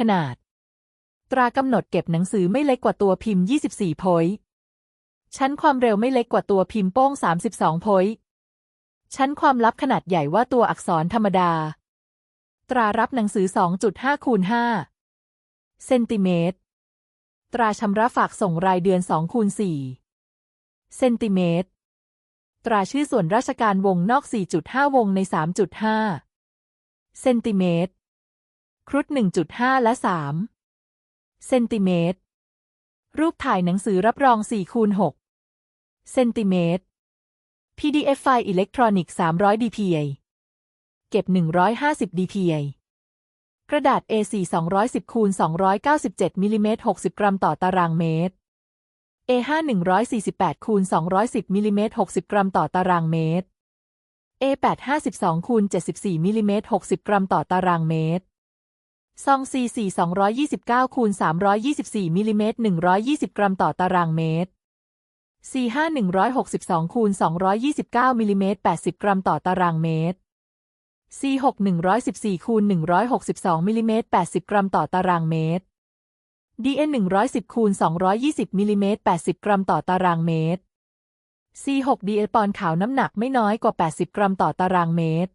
ขนาด ตรากำหนดเก็บหนังสือไม่เล็กกว่าตัวพิมพ์ 24โพยต์ชั้นความเร็วไม่เล็กกว่าตัวพิมพ์โป้ง 32โพยต์ชั้นความลับขนาดใหญ่ว่าตัวอักษรธรรมดา ตรารับหนังสือ 2.5คูณ5เซนติเมตร ตราชำระฝากส่งรายเดือน2คูณ4เซนติเมตร ตราชื่อส่วนราชการวงนอก 4.5 วงใน 3.5 เซนติเมตร ครุฑ1.5 และ 3 เซนติเมตร รูปถ่ายหนังสือรับรอง4คูณ6เซนติเมตร PDF ไฟล์อิเล็กทรอนิกส์300 dpi เก็บ 150 dpi กระดาษ A4 210คูณ297มิลลิเมตร60 กรัมต่อตารางเมตร A5 148คูณ210มิลลิเมตร60 กรัมต่อตารางเมตร A8 52คูณ74มิลลิเมตร60 กรัมต่อตารางเมตร ซอง C4 229คูณ324มิลลิเมตร120 กรัมต่อตารางเมตร C5 162คูณ229มิลลิเมตร80 กรัมต่อตารางเมตร C6 114คูณ162มิลลิเมตร80 กรัมต่อตารางเมตร DN 110คูณ220มิลลิเมตร80 กรัมต่อตารางเมตร C6 DN ปอนขาวน้ำหนักไม่น้อยกว่า 80 กรัมต่อตารางเมตร